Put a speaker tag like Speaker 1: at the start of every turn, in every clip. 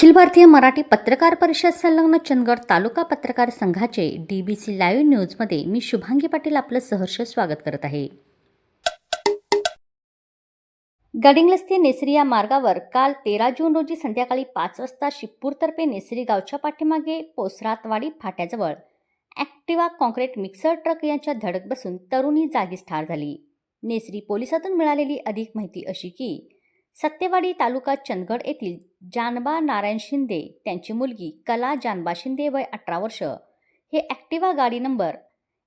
Speaker 1: अखिल भारतीय मराठी पत्रकार परिषद संलग्न चंदगड तालुका पत्रकार संघाचे डी बी सी लाईव्ह न्यूजमध्ये मी शुभांगी पाटील आपलं सहर्ष स्वागत करत आहे. गडिंगलस ते नेसरी या मार्गावर काल तेरा जून रोजी संध्याकाळी पाच वाजता शिपूरतर्फे नेसरी गावच्या पाठीमागे पोसरातवाडी फाट्याजवळ ॲक्टिवा कॉन्क्रीट मिक्सर ट्रक यांच्या धडक बसून तरुणी जागीच ठार झाली. नेसरी पोलिसातून मिळालेली अधिक माहिती अशी की सत्तेवाडी तालुका चंदगड येथील जानबा नारायण शिंदे त्यांची मुलगी कला जानबा शिंदे वय अठरा वर्ष. हे ॲक्टिवा गाडी number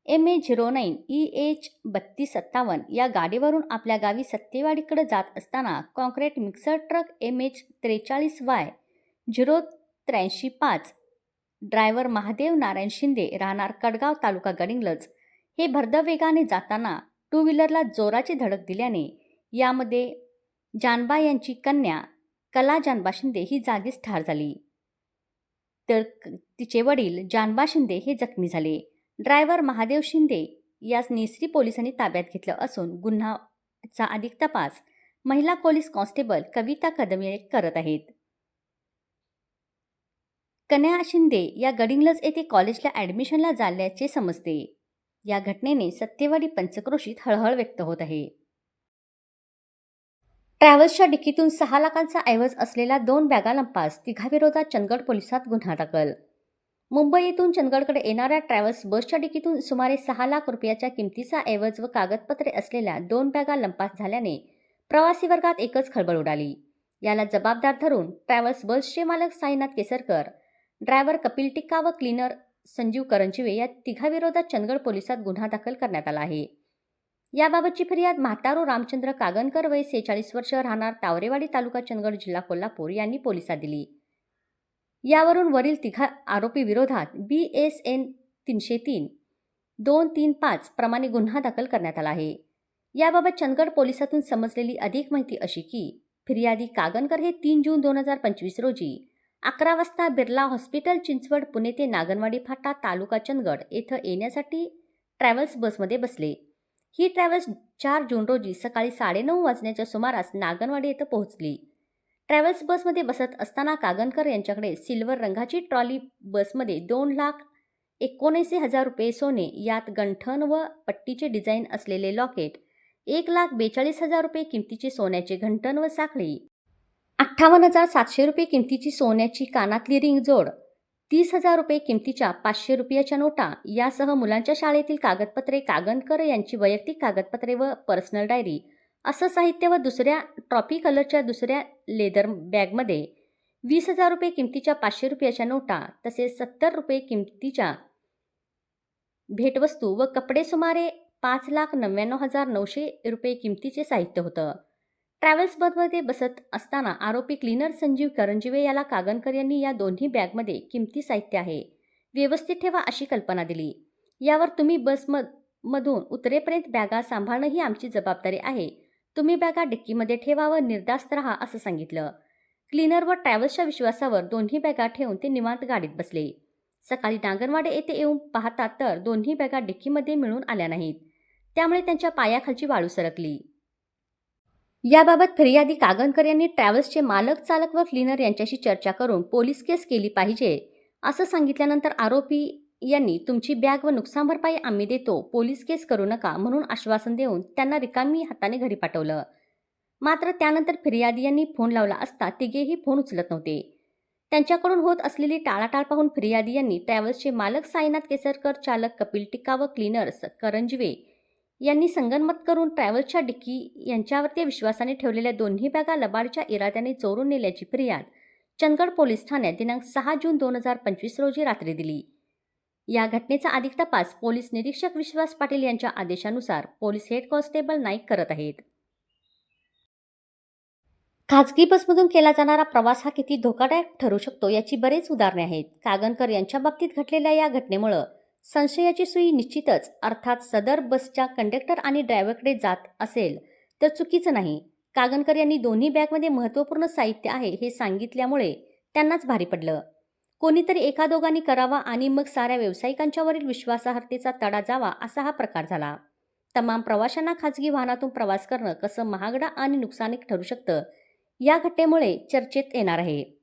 Speaker 1: M A zero nine E H बत्तीस सत्तावन्न या गाडीवरून आपल्या गावी सत्तेवाडीकडे जात असताना concrete mixer truck M H त्रेचाळीस वाय झिरो त्र्याऐंशी पाच ड्रायव्हर महादेव नारायण शिंदे राहणार कडगाव तालुका गडिंगलज. हे भरदवेगाने जाताना टू व्हीलरला जोराची धडक दिल्याने यामध्ये जानबा यांची कन्या कला जानबा शिंदे ही जागीच ठार झाली. तर तिचे वडील जानबा शिंदे हे जखमी झाले. ड्रायव्हर महादेव शिंदे यास निसरी पोलिसांनी ताब्यात घेतलं असून गुन्हाचा अधिक तपास महिला पोलीस कॉन्स्टेबल कविता कदम करत आहेत. कन्या शिंदे या गडिंगलज येथे कॉलेजला ॲडमिशनला जाल्याचे समजते. या घटनेने सत्तेवाडी पंचक्रोशीत हळहळ व्यक्त होत आहे. ट्रॅव्हल्सच्या डिकीतून सहा लाखांचा ऐवज असलेल्या दोन बॅगा लंपास तिघाविरोधात चंदगड पोलिसात गुन्हा दाखल. मुंबई येथून चंदगडकडे येणाऱ्या ट्रॅव्हल्स बसच्या डिकीतून सुमारे सहा लाख रुपयाच्या किमतीचा ऐवज व कागदपत्रे असलेल्या दोन बॅगा लंपास झाल्याने प्रवासी वर्गात एकच खळबळ उडाली. याला जबाबदार धरून ट्रॅव्हल्स बसचे मालक साईनाथ केसरकर ड्रायव्हर कपिल टिक्का व क्लीनर संजीव करंजीवे या तिघाविरोधात चंदगड पोलिसात गुन्हा दाखल करण्यात आला आहे. याबाबतची फिर्याद म्हातारो रामचंद्र कागनकर वय सेहेचाळीस वर्ष राहणार तावरेवाडी तालुका चंदगड जिल्हा कोल्हापूर यांनी पोलिसात दिली. यावरून वरील तिघा आरोपी विरोधात बी एस एन तीनशे तीन दोन तीन पाच प्रमाणे गुन्हा दाखल करण्यात आला आहे. याबाबत चंदगड पोलिसातून समजलेली अधिक माहिती अशी की फिर्यादी कागनकर हे तीन जून दोन हजार पंचवीस रोजी अकरा वाजता बिर्ला हॉस्पिटल चिंचवड पुणे ते नागनवाडी फाटा तालुका चंदगड येथं येण्यासाठी ट्रॅव्हल्स बसमध्ये बसले. ही ट्रॅव्हल्स चार जून रोजी सकाळी साडेनऊ वाजण्याच्या सुमारास नागनवाडी येथे पोहोचली. ट्रॅव्हल्स बसमध्ये बसत असताना कागनकर यांच्याकडे सिल्वर रंगाची ट्रॉली बसमध्ये दोन लाख एकोणऐंशी हजार रुपये सोने यात गंठण व पट्टीचे डिझाईन असलेले लॉकेट एक लाख बेचाळीस हजार रुपये किमतीचे सोन्याचे घंटण व साखळी अठ्ठावन्न हजार सातशे रुपये किमतीची सोन्याची कानातली रिंग जोड तीस हजार रुपये किमतीच्या पाचशे रुपयाच्या नोटा यासह मुलांच्या शाळेतील कागदपत्रे कागनकर यांची वैयक्तिक कागदपत्रे व पर्सनल डायरी असं साहित्य व दुसऱ्या ट्रॉफी कलरच्या दुसऱ्या लेदर बॅगमध्ये. वीस हजार रुपये किमतीच्या पाचशे रुपयाच्या नोटा तसेच सत्तर रुपये किमतीच्या भेटवस्तू व कपडे सुमारे पाच लाख नव्याण्णव हजार नऊशे रुपये किमतीचे साहित्य होतं. ट्रॅव्हल्समध्ये बसत असताना आरोपी क्लीनर संजीव करंजीवे याला कागनकर यांनी या दोन्ही बॅगमध्ये किमती साहित्य आहे. व्यवस्थित ठेवा अशी कल्पना दिली. यावर तुम्ही बसम मधून उतरेपर्यंत बॅगा सांभाळणं ही आमची जबाबदारी आहे. तुम्ही बॅगा डिक्कीमध्ये ठेवा व निर्धास्त राहा असं सांगितलं. क्लीनर व ट्रॅव्हल्सच्या विश्वासावर दोन्ही बॅगा ठेवून ते निवांत गाडीत बसले. सकाळी नागनवाडे येथे येऊन पाहतात तर दोन्ही बॅगा डिक्कीमध्ये मिळून आल्या नाहीत. त्यामुळे त्यांच्या पायाखालची वाळू सरकली. याबाबत फिर्यादी कागनकर यांनी ट्रॅव्हल्सचे मालक चालक व क्लीनर यांच्याशी चर्चा करून पोलीस केस केली पाहिजे. असं सांगितल्यानंतर आरोपी यांनी तुमची बॅग व नुकसान भरपाई आम्ही देतो पोलीस केस करू नका म्हणून आश्वासन देऊन त्यांना रिकामी हाताने घरी पाठवलं. मात्र त्यानंतर फिर्यादी यांनी फोन लावला असता तिघेही फोन उचलत नव्हते. त्यांच्याकडून होत असलेली टाळाटाळ पाहून फिर्यादी यांनी ट्रॅव्हल्सचे मालक साईनाथ केसरकर चालक कपिल टिक्का व क्लीनर्स करंजवे यांनी संगनमत करून ट्रॅव्हल्सच्या डिक्की यांच्यावरती विश्वासाने ठेवलेल्या दोन्ही बॅगा लबाडच्या इराद्याने चोरून नेल्याची फिर्याद चंदगड पोलीस ठाण्यात दिनांक सहा जून दोन हजार पंचवीस रोजी रात्री दिली. या घटनेचा अधिक तपास पोलीस निरीक्षक विश्वास पाटील यांच्या आदेशानुसार पोलीस हेड कॉन्स्टेबल नाईक करत आहेत. खाजगी बसमधून केला जाणारा प्रवास हा किती धोकादायक ठरू शकतो याची बरेच उदाहरणे आहेत. कागनकर यांच्या बाबतीत घडलेल्या या घटनेमुळं संशयाची सुई निश्चितच अर्थात सदर बसच्या कंडक्टर आणि ड्रायव्हरकडे जात असेल तर चुकीचं नाही. कागनकर यांनी दोन्ही बॅगमध्ये महत्त्वपूर्ण साहित्य आहे हे सांगितल्यामुळे त्यांनाच भारी पडलं. कोणीतरी एका दोघांनी करावा आणि मग साऱ्या व्यावसायिकांच्यावरील विश्वासार्हतेचा तडा जावा असा हा प्रकार झाला. तमाम प्रवाशांना खाजगी वाहनातून प्रवास करणं कसं महागडा आणि नुकसानिक ठरू शकतं या घटनेमुळे चर्चेत येणार आहे.